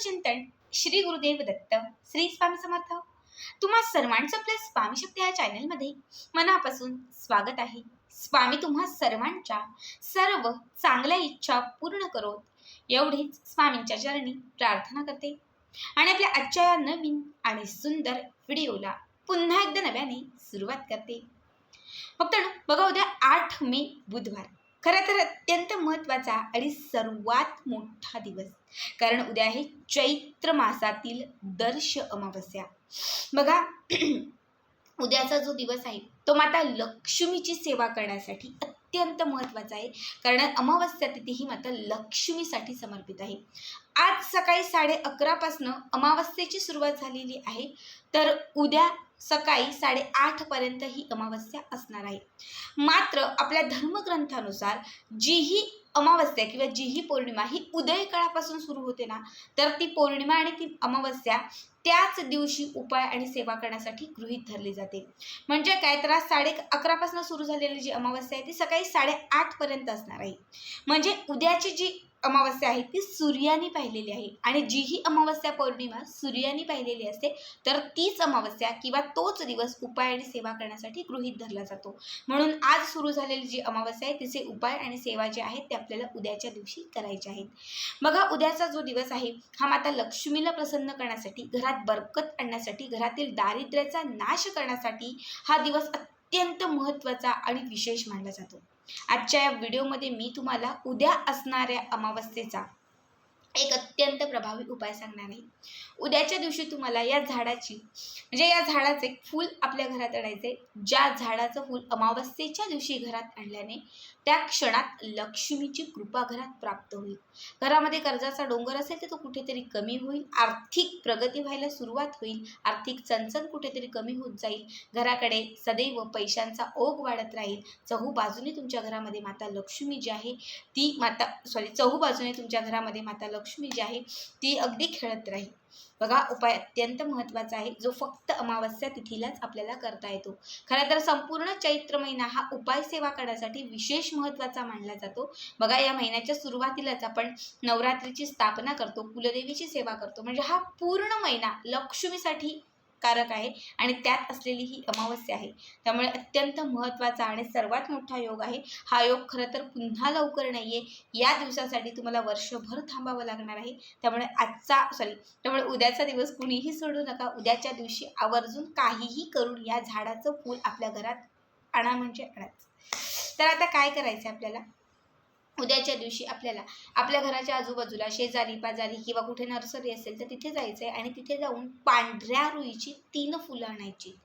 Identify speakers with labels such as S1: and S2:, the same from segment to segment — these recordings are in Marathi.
S1: चिंतन श्री गुरुदेव दत्त श्री स्वामी समर्थ. तुम्हा सर्वांचं आपल्या स्वामी शक्ती या चॅनलमध्ये मनापासून स्वागत आहे. स्वामी तुम्हा सर्वांच्या सर्व चांगल्या इच्छा पूर्ण करोत एवढीच स्वामींच्या चरणी प्रार्थना करते. आणि आपल्या आजच्या या नवीन आणि सुंदर व्हिडिओला पुन्हा एकदा नव्याने सुरुवात करते. फक्त बघा उद्या आठ मे बुधवार. खरं तर अत्यंत महत्त्वाचा आणि सर्वात मोठा दिवस. कारण उद्या आहे चैत्र मासातील दर्श अमावस्या. बघा उद्याचा जो दिवस आहे तो माता लक्ष्मीची सेवा करण्यासाठी अत्यंत महत्त्वाचा आहे. कारण अमावस्या तिथी ही माता लक्ष्मीसाठी समर्पित आहे. आज सकाळी साडे अकरापासनं अमावस्येची सुरुवात झालेली आहे. तर उद्या सकाळी साडेआठपर्यंत ही अमावस्या असणार आहे. मात्र आपल्या धर्मग्रंथानुसार जी ही अमावस्या किंवा जीही पौर्णिमा ही उदय काळापासून सुरू होते ना तर ती पौर्णिमा आणि ती अमावस्या त्याच दिवशी उपाय आणि सेवा करण्यासाठी गृहीत धरली जाते. म्हणजे काय? तर आज साडे अकरापासून सुरू झालेली जी अमावस्या आहे ती सकाळी साडेआठपर्यंत असणार आहे. म्हणजे उद्याची जी अमावस्या आहे ती सूर्याने पाहिलेली आहे. आणि जी ही अमावस्या पौर्णिमा सूर्याने पाहिलेली असते तर तीच अमावस्या किंवा तोच दिवस उपाय आणि सेवा करण्यासाठी गृहीत धरला जातो. म्हणून आज सुरू झालेली जी अमावस्या आहे तिचे उपाय आणि सेवा जे आहेत ते आपल्याला उद्याच्या दिवशी करायचे आहेत. बघा उद्याचा जो दिवस आहे हा माता लक्ष्मीला प्रसन्न करण्यासाठी घरात बरकत आणण्यासाठी घरातील दारिद्र्याचा नाश करण्यासाठी हा दिवस अत्यंत महत्त्वाचा आणि विशेष मानला जातो. आजच्या या व्हिडिओमध्ये मी तुम्हाला उद्या असणाऱ्या अमावस्येचा एक अत्यंत प्रभावी उपाय सांगणार आहे. उद्याच्या दिवशी तुम्हाला या झाडाची म्हणजे या झाडाचे फूल आपल्या घरात आणायचे. ज्या झाडाचं फूल अमावस्येच्या दिवशी घरात आणल्याने त्या क्षणात लक्ष्मीची कृपा घरात प्राप्त होईल. घरामध्ये कर्जाचा डोंगर असेल तर तो कुठेतरी कमी होईल. आर्थिक प्रगती व्हायला सुरुवात होईल. आर्थिक चणचण कुठेतरी कमी होत जाईल. घराकडे सदैव पैशांचा ओघ वाढत राहील. चहू बाजूने तुमच्या घरामध्ये माता लक्ष्मी जी आहे ती माता सॉरी चहू बाजूने तुमच्या घरामध्ये माता लक्ष्मी जी आहे ती अगदी खेळत राहील. बघा उपाय अत्यंत महत्त्वाचा आहे. जो फक्त अमावस्या तिथीलाच आपल्याला करता येतो. खरं तर संपूर्ण चैत्र महिना हा उपाय सेवा करण्यासाठी विशेष महत्त्वाचा मानला जातो. बघा या महिन्याच्या सुरुवातीलाच आपण नवरात्रीची स्थापना करतो कुलदेवीची सेवा करतो. म्हणजे हा पूर्ण महिना लक्ष्मीसाठी कारक आहे आणि त्यात असलेली ही अमावस्या आहे. त्यामुळे अत्यंत महत्त्वाचा आणि सर्वात मोठा योग आहे हा योग खरं तर पुन्हा लवकर नाही आहे या दिवसासाठी तुम्हाला वर्षभर थांबावं लागणार आहे. त्यामुळे आजचा सॉरी त्यामुळे उद्याचा दिवस कुणीही सोडू नका. उद्याच्या दिवशी आवर्जून काहीही करून या झाडाचं फूल आपल्या घरात आणा म्हणजे आणाच तर आता काय करायचं आहे आपल्याला? उद्याच्या दिवशी आपल्याला आपल्या घराच्या आजूबाजूला शेजारी पाजारी किंवा कुठे नर्सरी असेल तर तिथे जायचं आहे आणि तिथे जाऊन पांढऱ्या रुईची तीन फुलं आणायची.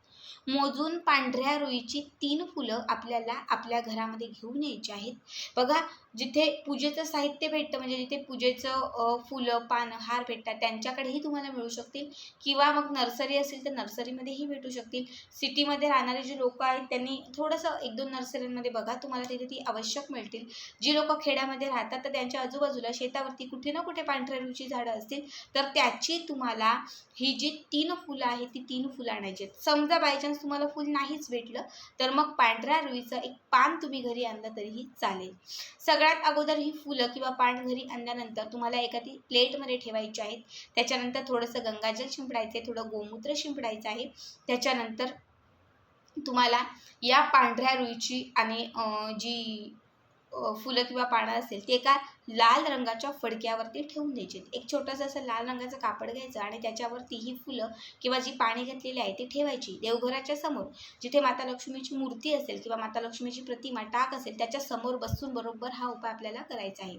S1: मोजून पांढऱ्या रुईची तीन फुलं आपल्याला आपल्या घरामध्ये घेऊन यायची आहेत. बघा जिथे पूजेचं साहित्य भेटतं म्हणजे जिथे पूजेचं फुलं पानं हार भेटतात त्यांच्याकडेही तुम्हाला मिळू शकतील. किंवा मग नर्सरी असेल तर नर्सरीमध्येही भेटू शकतील. सिटीमध्ये राहणारे जे लोक आहेत त्यांनी थोडंसं एक दोन नर्सरींमध्ये बघा तुम्हाला तिथे ती आवश्यक मिळतील. जी लोक खेड्यामध्ये राहतात तर त्यांच्या आजूबाजूला शेतावरती कुठे ना कुठे पांढऱ्या रुईची झाडं असतील. तर त्याची तुम्हाला ही जी तीन फुलं आहेत ती तीन फुलं आणायची आहेत. समजा बायचान्स तुम्हाला फुल नाहीच भेटलं तर मग पांढऱ्या रुईचं एक पान तुम्ही घरी आणलं तरीही चालेल. सगळ्यात अगोदर ही फुलं किंवा पान घरी आणल्यानंतर तुम्हाला एखादी प्लेटमध्ये ठेवायची आहेत. त्याच्यानंतर थोडंसं गंगाजल शिंपडायचं आहे थोडं गोमूत्र शिंपडायचं आहे. त्याच्यानंतर तुम्हाला या पांढऱ्या रुईची आणि जी फुलं किंवा पानं असेल ते एका लाल रंगाच्या फडक्यावरती ठेवून द्यायचे. एक छोटंसं असं लाल रंगाचं कापड घ्यायचं आणि त्याच्यावरती ही फुलं किंवा जी पाणी घेतलेली आहे ती ठेवायची. देवघराच्या समोर जिथे माता लक्ष्मीची मूर्ती असेल किंवा माता लक्ष्मीची प्रतिमा टाक असेल त्याच्यासमोर बसून बरोबर हा उपाय आपल्याला करायचा आहे.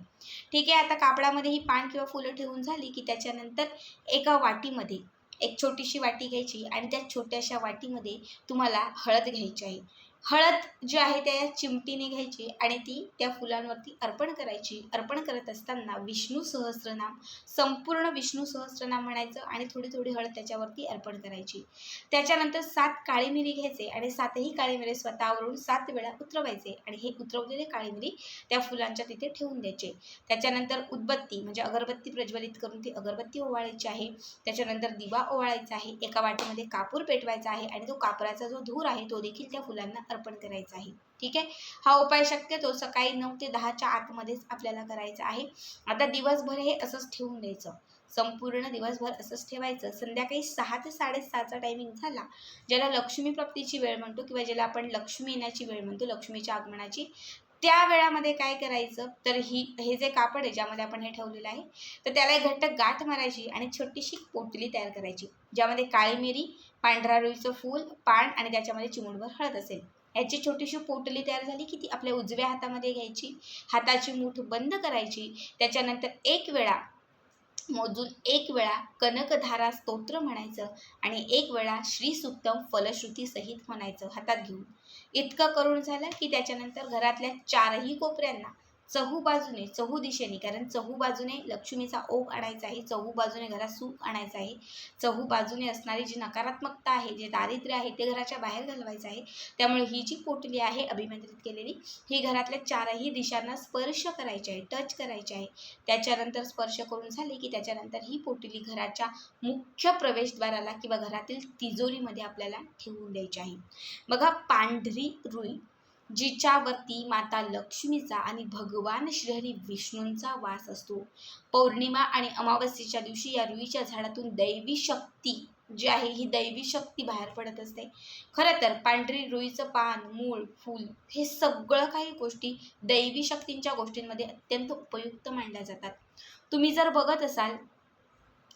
S1: ठीक आहे आता कापडामध्ये ही पान किंवा फुलं ठेवून झाली की त्याच्यानंतर एका वाटीमध्ये एक छोटीशी वाटी घ्यायची आणि त्या छोट्याशा वाटीमध्ये तुम्हाला हळद घ्यायची आहे. हळद जी आहे त्या चिमटीने घ्यायची आणि ती त्या फुलांवरती अर्पण करायची. अर्पण करत असताना विष्णू सहस्रनाम संपूर्ण विष्णू सहस्रनाम म्हणायचं आणि थोडी थोडी हळद त्याच्यावरती अर्पण करायची. त्याच्यानंतर सात काळी मिरी घ्यायचे आणि सातही काळी मिरी स्वतःवरून सात वेळा उतरवायचे आणि हे उतरवलेले काळी मिरी त्या फुलांच्या तिथे ठेवून द्यायचे. त्याच्यानंतर उदबत्ती म्हणजे अगरबत्ती प्रज्वलित करून ती अगरबत्ती ओवाळायची आहे. त्याच्यानंतर दिवा ओवाळायचा आहे. एका वाटीमध्ये कापूर पेटवायचा आहे आणि तो कापराचा जो धूर आहे तो देखील त्या फुलांना अर्पण करायचं आहे. ठीक आहे? हा उपाय शक्यतो सकाळी नऊ ते दहाच्या आतमध्येच आपल्याला करायचा आहे. आता दिवसभर हे असंच ठेवून द्यायचं. संपूर्ण दिवसभर असंच ठेवायचं. संध्याकाळी सहा ते साडेसहाचा टायमिंग झाला ज्याला लक्ष्मी प्राप्तीची वेळ म्हणतो किंवा ज्याला आपण लक्ष्मी येण्याची वेळ म्हणतो लक्ष्मीच्या आगमनाची त्या वेळामध्ये काय करायचं? तर ही हे जे कापड आहे ज्यामध्ये आपण हे ठेवलेलं आहे तर त्याला एक घट्ट गाठ मारायची आणि छोटीशी पोटली तयार करायची ज्यामध्ये काळी मिरी पांढरा रुईचं फूल पान आणि त्याच्यामध्ये चिमुडभर हळद असेल. याची छोटीशी पोटली तयार झाली की ती आपल्या उजव्या हातामध्ये घ्यायची. हाताची मूठ बंद करायची. त्याच्यानंतर एक वेळा मोजून एक वेळा कनकधारा स्तोत्र म्हणायचं आणि एक वेळा श्रीसुक्तम फलश्रुती सहित म्हणायचं हातात घेऊन. इतकं करून झालं की त्याच्यानंतर घरातल्या चारही कोपऱ्यांना चहू बाजूने चहू दिशेने कारण चहू बाजूने लक्ष्मीचा ओघ आणायचा आहे चहू बाजूने घरात सुख आणायचं आहे. चहू बाजूने असणारी जी नकारात्मकता आहे जे दारिद्र्य आहे ते घराच्या बाहेर घालवायचं आहे. त्यामुळे ही जी पोटली आहे अभिमंत्रित केलेली ही घरातल्या चारही दिशांना स्पर्श करायची आहे टच करायची आहे. त्याच्यानंतर स्पर्श करून झाले की त्याच्यानंतर ही पोटली घराच्या मुख्य प्रवेशद्वाराला किंवा घरातील तिजोरीमध्ये आपल्याला ठेवून द्यायची आहे. बघा पांढरी रुई जिच्यावरती माता लक्ष्मीचा आणि भगवान श्रीहरी विष्णूंचा वास असतो. पौर्णिमा आणि अमावस्येच्या दिवशी या रुईच्या झाडातून दैवी शक्ती जी आहे ही दैवी शक्ती बाहेर पडत असते. खरं तर पांढरी रुईचं पान मूळ फूल हे सगळं काही गोष्टी दैवी शक्तींच्या गोष्टींमध्ये अत्यंत उपयुक्त मानल्या जातात. तुम्ही जर बघत असाल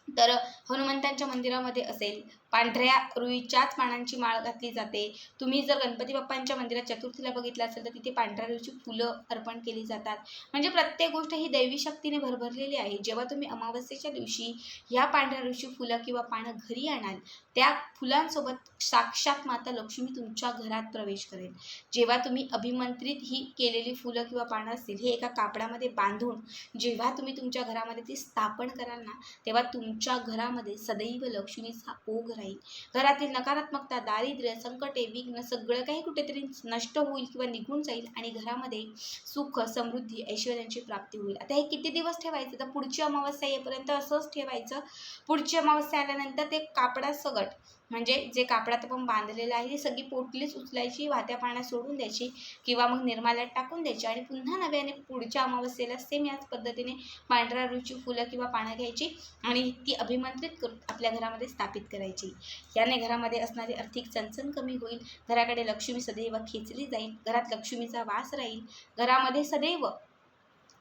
S1: तर हनुमंतांच्या मंदिरामध्ये असेल पांढऱ्या रुईच्याच पानांची माळ घातली जाते. तुम्ही जर गणपती बाप्पांच्या मंदिरात चतुर्थीला बघितलं असेल तर तिथे पांढऱ्या रुईची फुलं अर्पण केली जातात. म्हणजे प्रत्येक गोष्ट ही दैवी शक्तीने भरभरलेली आहे. जेव्हा तुम्ही अमावस्येच्या दिवशी ह्या पांढऱ्या रुईची फुलं किंवा पानं घरी आणाल त्या फुलांसोबत साक्षात माता लक्ष्मी तुमच्या घरात प्रवेश करेल. जेव्हा तुम्ही अभिमंत्रित ही केलेली फुलं किंवा पानं असतील हे एका कापडामध्ये बांधून जेव्हा तुम्ही तुमच्या घरामध्ये ती स्थापन कराल ना तेव्हा तुमच्या घरामध्ये सदैव लक्ष्मीचा ओघ राहील. घरातील नकारात्मकता दारिद्र्य संकटे विघ्न सगळं काही कुठेतरी नष्ट होईल किंवा निघून जाईल आणि घरामध्ये सुख समृद्धी ऐश्वर्यांची प्राप्ती होईल. आता हे किती दिवस ठेवायचं? तर पुढची अमावस्या येईपर्यंत असंच ठेवायचं. पुढची अमावस्या आल्यानंतर ते कापडासकट म्हणजे जे कापडात आपण बांधलेलं आहे ती सगळी पोटलीच उचलायची वाहत्या पाण्यात सोडून द्यायची किंवा मग निर्माल्यात टाकून द्यायची आणि पुन्हा नव्याने पुढच्या अमावस्येला सेम याच पद्धतीने पांढऱ्या रुची फुलं किंवा पानं घ्यायची आणि ती अभिमंत्रित करून आपल्या घरामध्ये स्थापित करायची. याने घरामध्ये असणारी आर्थिक चणचण कमी होईल घराकडे लक्ष्मी सदैव खेचली जाईल घरात लक्ष्मीचा वास राहील घरामध्ये सदैव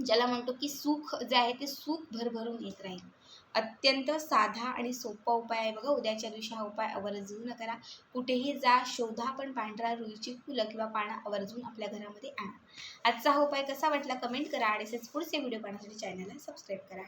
S1: ज्याला म्हणतो की सुख जे आहे ते सुख भरभरून येत राहील. अत्यंत साधा आणि सोपा उपाय आहे बघा. उद्याच्या दिवशी हा उपाय आवर्जून करा. कुठेही जा शोधा पण पांढरा रुईची फुलं किंवा पानं आवर्जून आपल्या घरामध्ये आणा. आजचा हा उपाय कसा वाटला? कमेंट करा आणि असेच पुढचे व्हिडिओ पाहण्यासाठी चॅनलला सबस्क्राईब करा.